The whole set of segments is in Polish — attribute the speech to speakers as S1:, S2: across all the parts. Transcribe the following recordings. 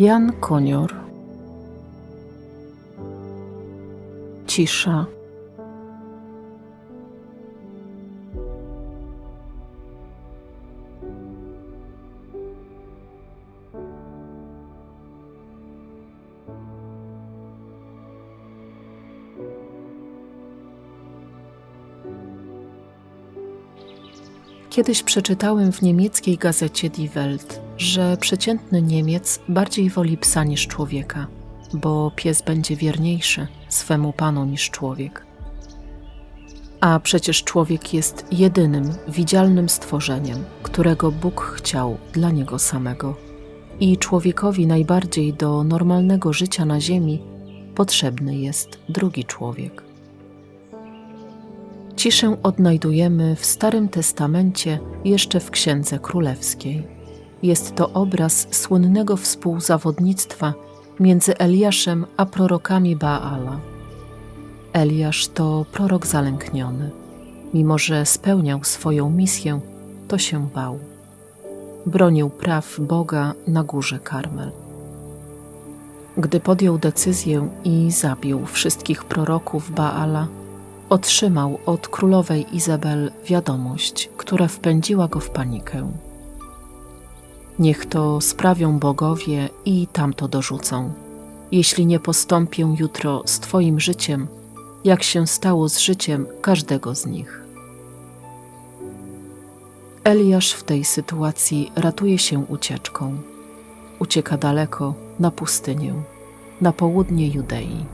S1: Jan Konior. Cisza Kiedyś przeczytałem w niemieckiej gazecie Die Welt, że przeciętny Niemiec bardziej woli psa niż człowieka, bo pies będzie wierniejszy swemu panu niż człowiek. A przecież człowiek jest jedynym widzialnym stworzeniem, którego Bóg chciał dla niego samego. I człowiekowi najbardziej do normalnego życia na ziemi potrzebny jest drugi człowiek. Ciszę odnajdujemy w Starym Testamencie jeszcze w Księdze Królewskiej. Jest to obraz słynnego współzawodnictwa między Eliaszem a prorokami Baala. Eliasz to prorok zalękniony. Mimo, że spełniał swoją misję, to się bał. Bronił praw Boga na górze Karmel. Gdy podjął decyzję i zabił wszystkich proroków Baala, otrzymał od królowej Izabel wiadomość, która wpędziła go w panikę. Niech to sprawią bogowie i tamto dorzucą. Jeśli nie postąpię jutro z Twoim życiem, jak się stało z życiem każdego z nich. Eliasz w tej sytuacji ratuje się ucieczką. Ucieka daleko, na pustynię, na południe Judei.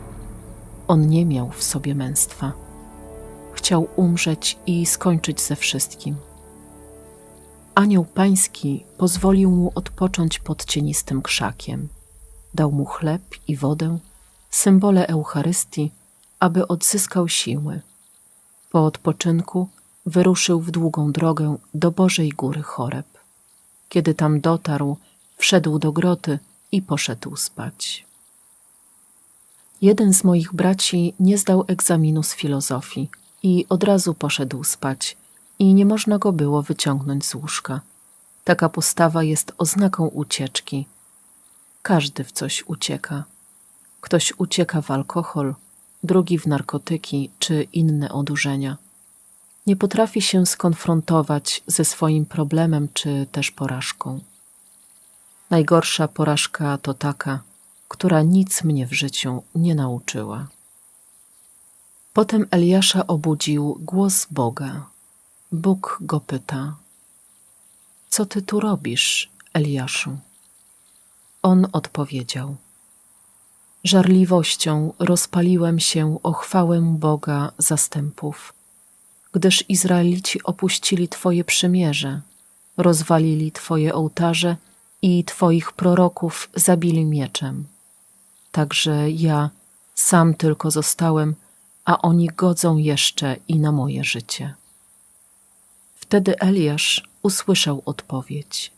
S1: On nie miał w sobie męstwa chciał umrzeć i skończyć ze wszystkim. Anioł Pański pozwolił mu odpocząć pod cienistym krzakiem. Dał mu chleb i wodę, symbole Eucharystii, aby odzyskał siły. Po odpoczynku wyruszył w długą drogę do Bożej Góry Choreb. Kiedy tam dotarł, wszedł do groty i poszedł spać. Jeden z moich braci nie zdał egzaminu z filozofii – i od razu poszedł spać i nie można go było wyciągnąć z łóżka. Taka postawa jest oznaką ucieczki. Każdy w coś ucieka. Ktoś ucieka w alkohol, drugi w narkotyki czy inne odurzenia. Nie potrafi się skonfrontować ze swoim problemem czy też porażką. Najgorsza porażka to taka, która nic mnie w życiu nie nauczyła. Potem Eliasza obudził głos Boga. Bóg go pyta: Co ty tu robisz, Eliaszu? On odpowiedział: Żarliwością rozpaliłem się o chwałę Boga zastępów, gdyż Izraelici opuścili Twoje przymierze, rozwalili Twoje ołtarze i Twoich proroków zabili mieczem. Także ja sam tylko zostałem a oni godzą jeszcze i na moje życie. Wtedy Eliasz usłyszał odpowiedź: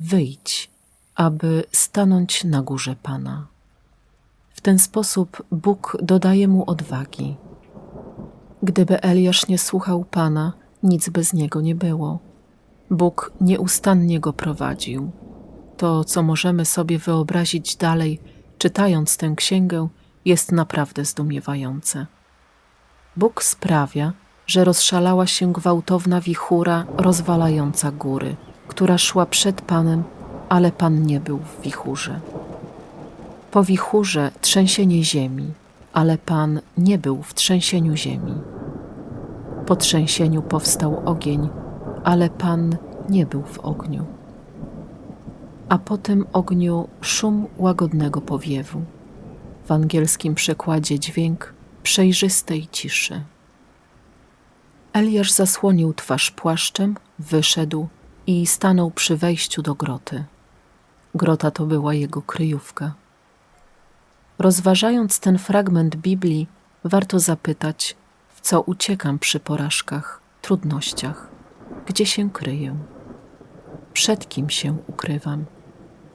S1: Wyjdź, aby stanąć na górze Pana. W ten sposób Bóg dodaje mu odwagi. Gdyby Eliasz nie słuchał Pana, nic by z niego nie było. Bóg nieustannie go prowadził. To, co możemy sobie wyobrazić dalej, czytając tę księgę, jest naprawdę zdumiewające. Bóg sprawia, że rozszalała się gwałtowna wichura rozwalająca góry, która szła przed Panem, ale Pan nie był w wichurze. Po wichurze trzęsienie ziemi, ale Pan nie był w trzęsieniu ziemi. Po trzęsieniu powstał ogień, ale Pan nie był w ogniu. A po tym ogniu szum łagodnego powiewu w angielskim przekładzie dźwięk przejrzystej ciszy. Eliasz zasłonił twarz płaszczem, wyszedł i stanął przy wejściu do groty. Grota to była jego kryjówka. Rozważając ten fragment Biblii, warto zapytać, w co uciekam przy porażkach, trudnościach, gdzie się kryję, przed kim się ukrywam,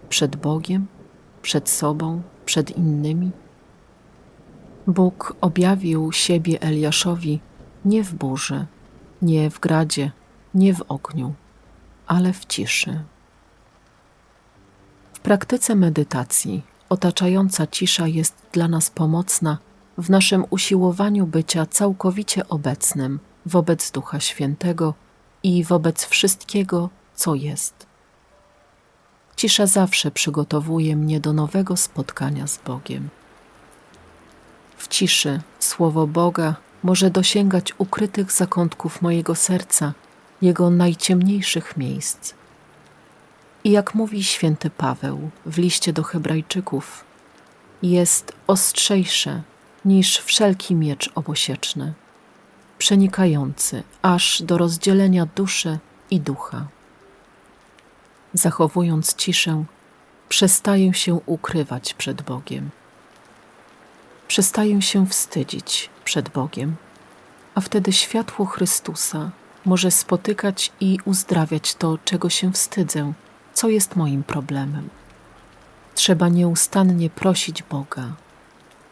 S1: przed Bogiem, przed sobą, przed innymi? Bóg objawił siebie Eliaszowi nie w burzy, nie w gradzie, nie w ogniu, ale w ciszy. W praktyce medytacji otaczająca cisza jest dla nas pomocna w naszym usiłowaniu bycia całkowicie obecnym wobec Ducha Świętego i wobec wszystkiego, co jest. Cisza zawsze przygotowuje mnie do nowego spotkania z Bogiem. W ciszy słowo Boga może dosięgać ukrytych zakątków mojego serca, jego najciemniejszych miejsc. I jak mówi święty Paweł w liście do Hebrajczyków, jest ostrzejsze niż wszelki miecz obosieczny, przenikający aż do rozdzielenia duszy i ducha. Zachowując ciszę, przestaję się ukrywać przed Bogiem. Przestaję się wstydzić przed Bogiem, a wtedy światło Chrystusa może spotykać i uzdrawiać to, czego się wstydzę, co jest moim problemem. Trzeba nieustannie prosić Boga: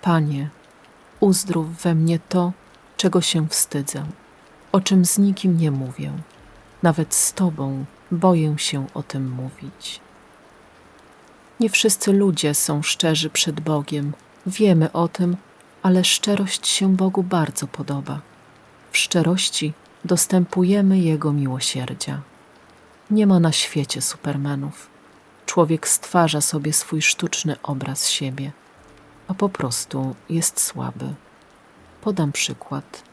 S1: Panie, uzdrów we mnie to, czego się wstydzę, o czym z nikim nie mówię. Nawet z Tobą boję się o tym mówić. Nie wszyscy ludzie są szczerzy przed Bogiem, wiemy o tym, ale szczerość się Bogu bardzo podoba. W szczerości dostępujemy Jego miłosierdzia. Nie ma na świecie supermenów. Człowiek stwarza sobie swój sztuczny obraz siebie, a po prostu jest słaby. Podam przykład.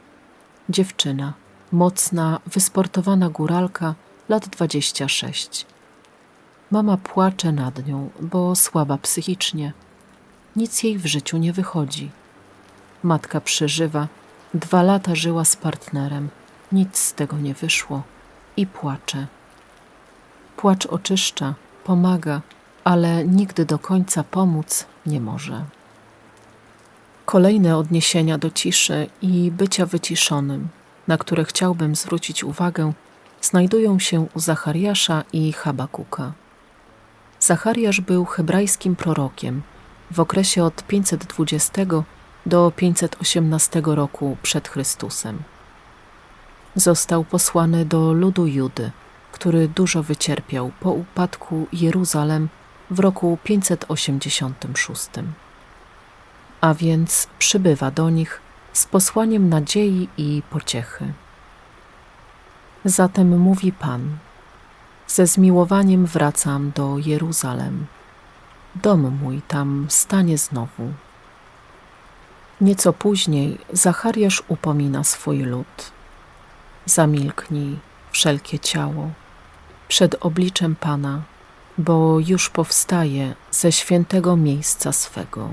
S1: Dziewczyna, mocna, wysportowana góralka, lat 26. Mama płacze nad nią, bo słaba psychicznie. Nic jej w życiu nie wychodzi. Matka przeżywa, dwa lata żyła z partnerem, nic z tego nie wyszło i płacze. Płacz oczyszcza, pomaga, ale nigdy do końca pomóc nie może. Kolejne odniesienia do ciszy i bycia wyciszonym, na które chciałbym zwrócić uwagę, znajdują się u Zachariasza i Habakuka. Zachariasz był hebrajskim prorokiem w okresie od 520 do 518 roku przed Chrystusem. Został posłany do ludu Judy, który dużo wycierpiał po upadku Jeruzalem w roku 586 a więc przybywa do nich z posłaniem nadziei i pociechy. Zatem mówi Pan: Ze zmiłowaniem wracam do Jeruzalem. Dom mój tam stanie znowu. Nieco później Zachariasz upomina swój lud. Zamilknij, wszelkie ciało, przed obliczem Pana, bo już powstaje ze świętego miejsca swego.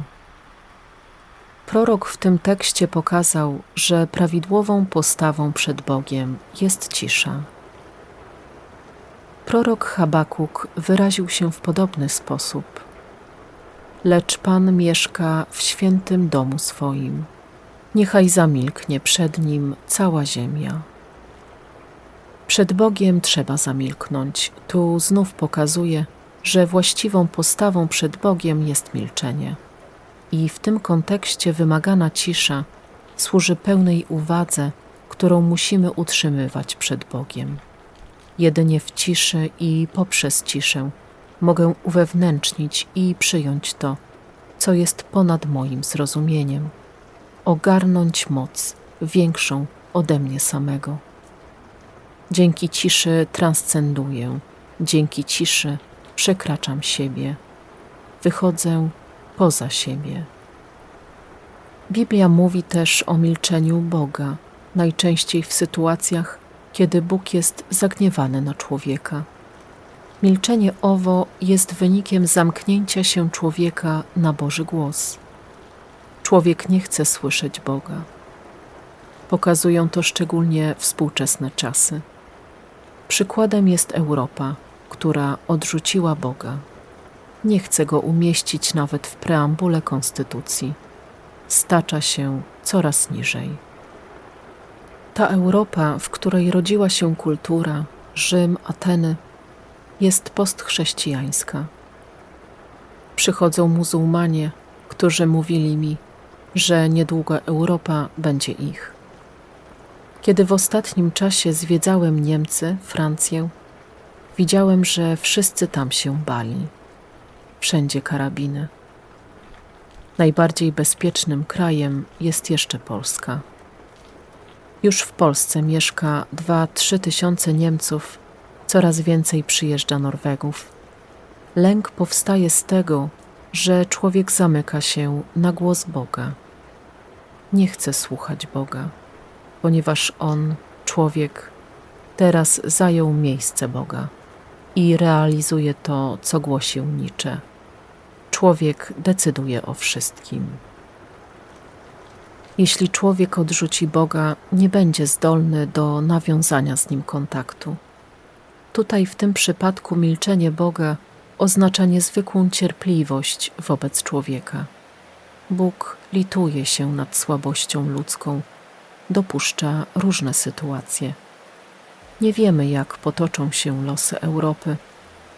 S1: Prorok w tym tekście pokazał, że prawidłową postawą przed Bogiem jest cisza. Prorok Habakuk wyraził się w podobny sposób. Lecz Pan mieszka w świętym domu swoim. Niechaj zamilknie przed nim cała ziemia. Przed Bogiem trzeba zamilknąć. Tu znów pokazuje, że właściwą postawą przed Bogiem jest milczenie i w tym kontekście wymagana cisza służy pełnej uwadze, którą musimy utrzymywać przed Bogiem. Jedynie w ciszy i poprzez ciszę mogę uwewnętrznić i przyjąć to, co jest ponad moim zrozumieniem, ogarnąć moc większą ode mnie samego. Dzięki ciszy transcenduję, dzięki ciszy przekraczam siebie, wychodzę poza siebie. Biblia mówi też o milczeniu Boga, najczęściej w sytuacjach, kiedy Bóg jest zagniewany na człowieka. Milczenie owo jest wynikiem zamknięcia się człowieka na Boży głos. Człowiek nie chce słyszeć Boga. Pokazują to szczególnie współczesne czasy. Przykładem jest Europa, która odrzuciła Boga nie chce go umieścić nawet w preambule konstytucji. Stacza się coraz niżej. Ta Europa, w której rodziła się kultura, Rzym, Ateny, jest postchrześcijańska. Przychodzą muzułmanie, którzy mówili mi, że niedługo Europa będzie ich. Kiedy w ostatnim czasie zwiedzałem Niemcy, Francję, widziałem, że wszyscy tam się bali wszędzie karabiny. Najbardziej bezpiecznym krajem jest jeszcze Polska. Już w Polsce mieszka 2-3 tysiące Niemców, coraz więcej przyjeżdża Norwegów. Lęk powstaje z tego, że człowiek zamyka się na głos Boga. Nie chce słuchać Boga, ponieważ on, człowiek, teraz zajął miejsce Boga i realizuje to, co głosił Nietzsche. Człowiek decyduje o wszystkim. Jeśli człowiek odrzuci Boga, nie będzie zdolny do nawiązania z nim kontaktu. Tutaj w tym przypadku milczenie Boga oznacza niezwykłą cierpliwość wobec człowieka. Bóg lituje się nad słabością ludzką, dopuszcza różne sytuacje. Nie wiemy, jak potoczą się losy Europy.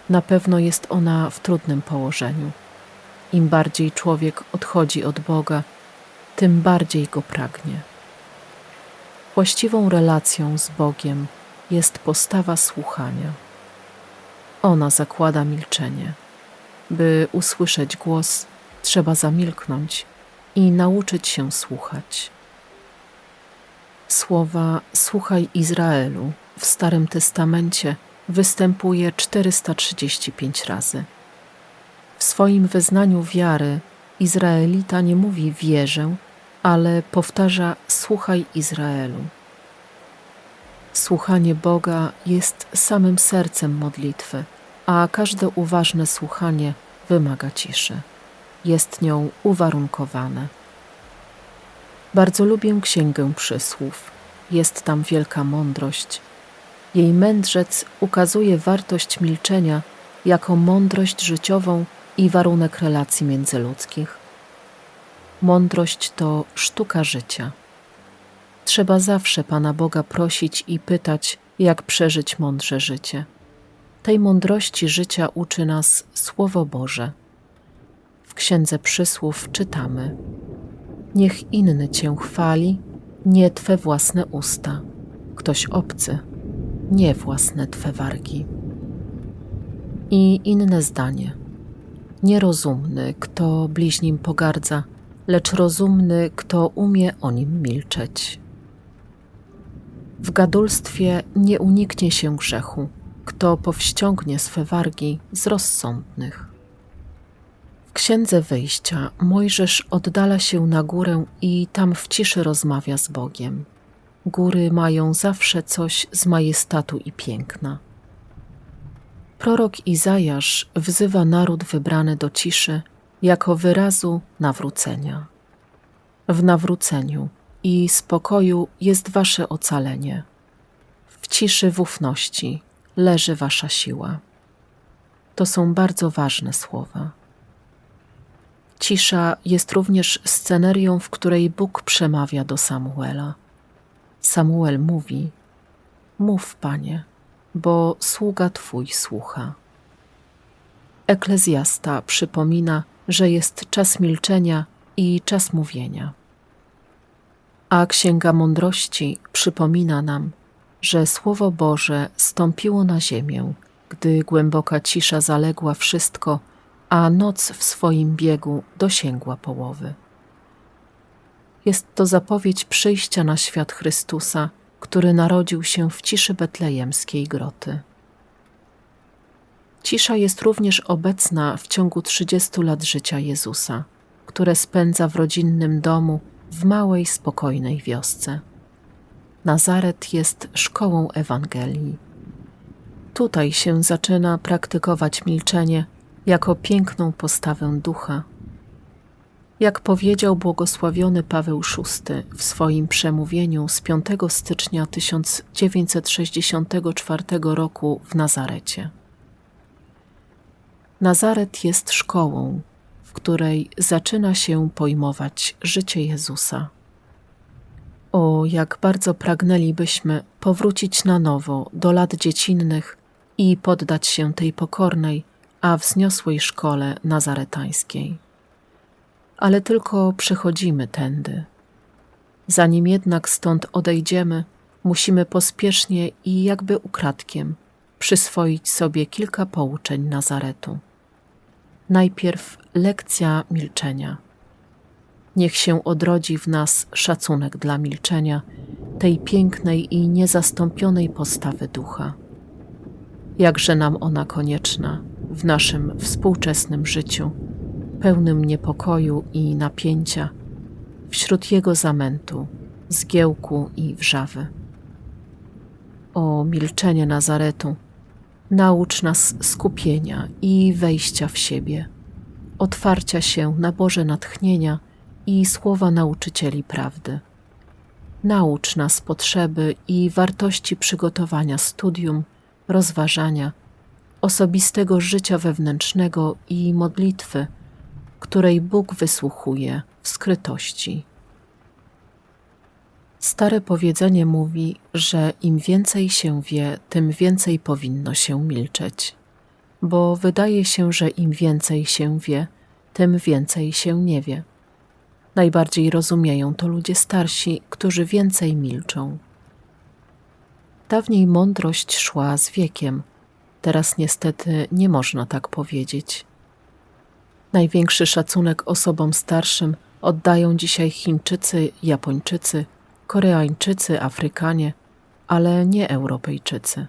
S1: Na pewno jest ona w trudnym położeniu. Im bardziej człowiek odchodzi od Boga, tym bardziej go pragnie. Właściwą relacją z Bogiem jest postawa słuchania. Ona zakłada milczenie. By usłyszeć głos, trzeba zamilknąć i nauczyć się słuchać. Słowa Słuchaj Izraelu w Starym Testamencie występuje 435 razy. W swoim wyznaniu wiary Izraelita nie mówi wierzę, ale powtarza słuchaj Izraelu. Słuchanie Boga jest samym sercem modlitwy, a każde uważne słuchanie wymaga ciszy. Jest nią uwarunkowane. Bardzo lubię Księgę Przysłów. Jest tam wielka mądrość. Jej mędrzec ukazuje wartość milczenia jako mądrość życiową i warunek relacji międzyludzkich. Mądrość to sztuka życia. Trzeba zawsze Pana Boga prosić i pytać, jak przeżyć mądrze życie. Tej mądrości życia uczy nas Słowo Boże. W Księdze Przysłów czytamy: Niech inny Cię chwali, nie Twe własne usta, ktoś obcy, nie własne Twe wargi. I inne zdanie: Nierozumny, kto bliźnim pogardza, lecz rozumny, kto umie o nim milczeć. W gadulstwie nie uniknie się grzechu, kto powściągnie swe wargi z rozsądnych. W księdze wyjścia Mojżesz oddala się na górę i tam w ciszy rozmawia z Bogiem. Góry mają zawsze coś z majestatu i piękna. Prorok Izajasz wzywa naród wybrany do ciszy jako wyrazu nawrócenia. W nawróceniu i spokoju jest wasze ocalenie. W ciszy w ufności leży wasza siła. To są bardzo ważne słowa. Cisza jest również scenerią, w której Bóg przemawia do Samuela. Samuel mówi: Mów, panie, bo sługa twój słucha. Eklezjasta przypomina, że jest czas milczenia i czas mówienia. A Księga Mądrości przypomina nam, że Słowo Boże stąpiło na ziemię, gdy głęboka cisza zaległa wszystko, a noc w swoim biegu dosięgła połowy. Jest to zapowiedź przyjścia na świat Chrystusa, który narodził się w ciszy betlejemskiej groty. Cisza jest również obecna w ciągu 30 lat życia Jezusa, które spędza w rodzinnym domu w małej, spokojnej wiosce. Nazaret jest szkołą Ewangelii. Tutaj się zaczyna praktykować milczenie jako piękną postawę ducha. Jak powiedział błogosławiony Paweł VI w swoim przemówieniu z 5 stycznia 1964 roku w Nazarecie. Nazaret jest szkołą, w której zaczyna się pojmować życie Jezusa. O, jak bardzo pragnęlibyśmy powrócić na nowo do lat dziecinnych i poddać się tej pokornej, a wzniosłej szkole nazaretańskiej. Ale tylko przechodzimy tędy. Zanim jednak stąd odejdziemy, musimy pospiesznie i jakby ukradkiem przyswoić sobie kilka pouczeń Nazaretu. Najpierw lekcja milczenia. Niech się odrodzi w nas szacunek dla milczenia, tej pięknej i niezastąpionej postawy ducha. Jakże nam ona konieczna w naszym współczesnym życiu, pełnym niepokoju i napięcia, wśród jego zamętu, zgiełku i wrzawy. O milczenie Nazaretu, naucz nas skupienia i wejścia w siebie, otwarcia się na Boże natchnienia i słowa nauczycieli prawdy. Naucz nas potrzeby i wartości przygotowania studium, rozważania, osobistego życia wewnętrznego i modlitwy, której Bóg wysłuchuje w skrytości. Stare powiedzenie mówi, że im więcej się wie, tym więcej powinno się milczeć, bo wydaje się, że im więcej się wie, tym więcej się nie wie. Najbardziej rozumieją to ludzie starsi, którzy więcej milczą. Dawniej mądrość szła z wiekiem, teraz niestety nie można tak powiedzieć. Największy szacunek osobom starszym oddają dzisiaj Chińczycy, Japończycy, Koreańczycy, Afrykanie, ale nie Europejczycy.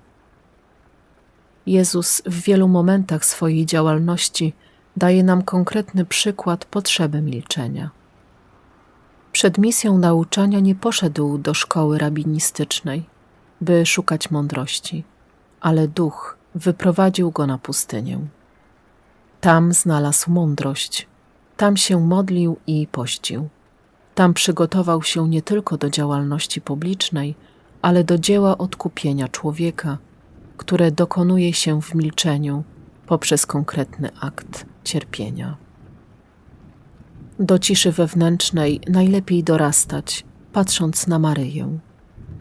S1: Jezus w wielu momentach swojej działalności daje nam konkretny przykład potrzeby milczenia. Przed misją nauczania nie poszedł do szkoły rabinistycznej, by szukać mądrości, ale duch wyprowadził go na pustynię. Tam znalazł mądrość, tam się modlił i pościł. Tam przygotował się nie tylko do działalności publicznej, ale do dzieła odkupienia człowieka, które dokonuje się w milczeniu poprzez konkretny akt cierpienia. Do ciszy wewnętrznej najlepiej dorastać, patrząc na Maryję,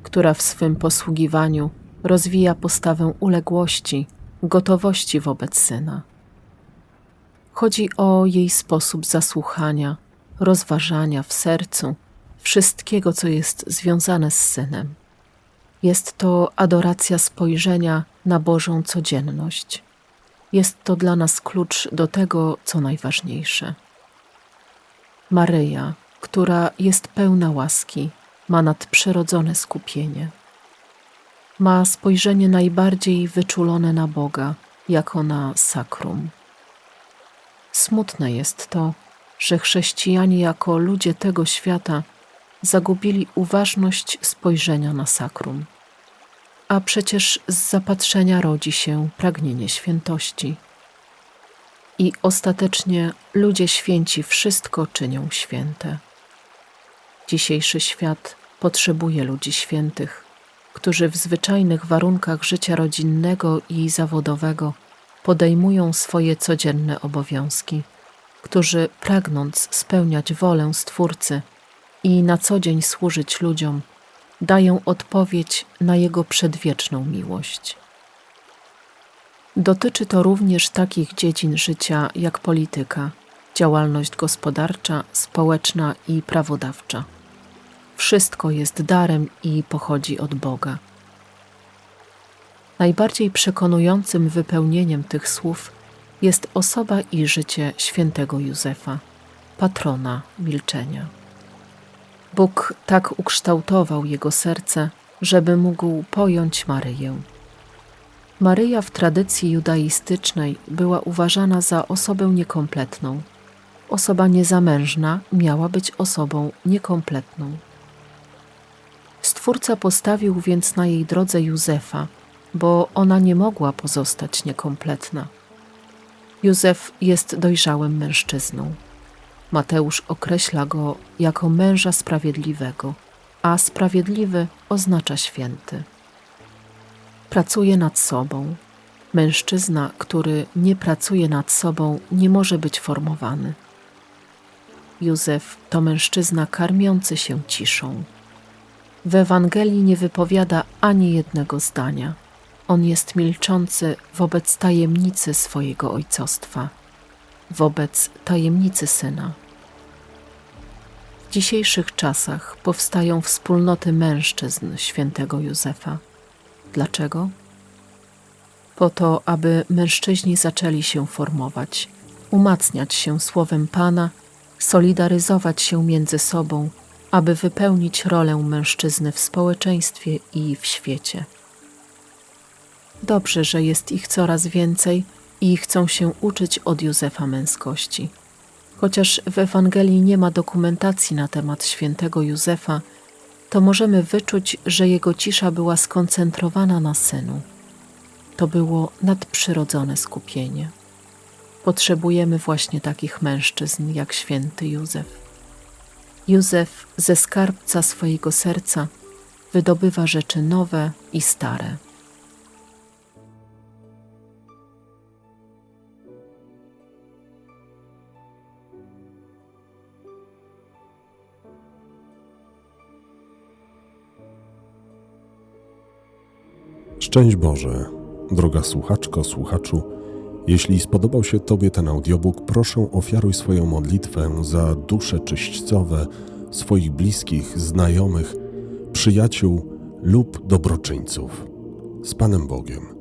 S1: która w swym posługiwaniu rozwija postawę uległości, gotowości wobec syna. Chodzi o jej sposób zasłuchania, rozważania w sercu wszystkiego, co jest związane z synem. Jest to adoracja spojrzenia na Bożą codzienność. Jest to dla nas klucz do tego, co najważniejsze. Maryja, która jest pełna łaski, ma nadprzyrodzone skupienie. Ma spojrzenie najbardziej wyczulone na Boga, jako na sakrum. Smutne jest to, że chrześcijanie jako ludzie tego świata zagubili uważność spojrzenia na sakrum. A przecież z zapatrzenia rodzi się pragnienie świętości. I ostatecznie ludzie święci wszystko czynią święte. Dzisiejszy świat potrzebuje ludzi świętych, którzy w zwyczajnych warunkach życia rodzinnego i zawodowego podejmują swoje codzienne obowiązki, którzy pragnąc spełniać wolę Stwórcy i na co dzień służyć ludziom, dają odpowiedź na Jego przedwieczną miłość. Dotyczy to również takich dziedzin życia jak polityka, działalność gospodarcza, społeczna i prawodawcza. Wszystko jest darem i pochodzi od Boga. Najbardziej przekonującym wypełnieniem tych słów jest osoba i życie świętego Józefa, patrona milczenia. Bóg tak ukształtował jego serce, żeby mógł pojąć Maryję. Maryja w tradycji judaistycznej była uważana za osobę niekompletną. Osoba niezamężna miała być osobą niekompletną. Stwórca postawił więc na jej drodze Józefa, bo ona nie mogła pozostać niekompletna. Józef jest dojrzałym mężczyzną. Mateusz określa go jako męża sprawiedliwego, a sprawiedliwy oznacza święty. Pracuje nad sobą. Mężczyzna, który nie pracuje nad sobą, nie może być formowany. Józef to mężczyzna karmiący się ciszą. W Ewangelii nie wypowiada ani jednego zdania. On jest milczący wobec tajemnicy swojego ojcostwa, wobec tajemnicy syna. W dzisiejszych czasach powstają wspólnoty mężczyzn świętego Józefa. Dlaczego? Po to, aby mężczyźni zaczęli się formować, umacniać się słowem Pana, solidaryzować się między sobą, aby wypełnić rolę mężczyzny w społeczeństwie i w świecie. Dobrze, że jest ich coraz więcej i chcą się uczyć od Józefa męskości. Chociaż w Ewangelii nie ma dokumentacji na temat świętego Józefa, to możemy wyczuć, że jego cisza była skoncentrowana na synu. To było nadprzyrodzone skupienie. Potrzebujemy właśnie takich mężczyzn jak święty Józef. Józef ze skarbca swojego serca wydobywa rzeczy nowe i stare.
S2: Szczęść Boże, droga słuchaczko, słuchaczu. Jeśli spodobał się Tobie ten audiobook, proszę ofiaruj swoją modlitwę za dusze czyśćcowe swoich bliskich, znajomych, przyjaciół lub dobroczyńców. Z Panem Bogiem.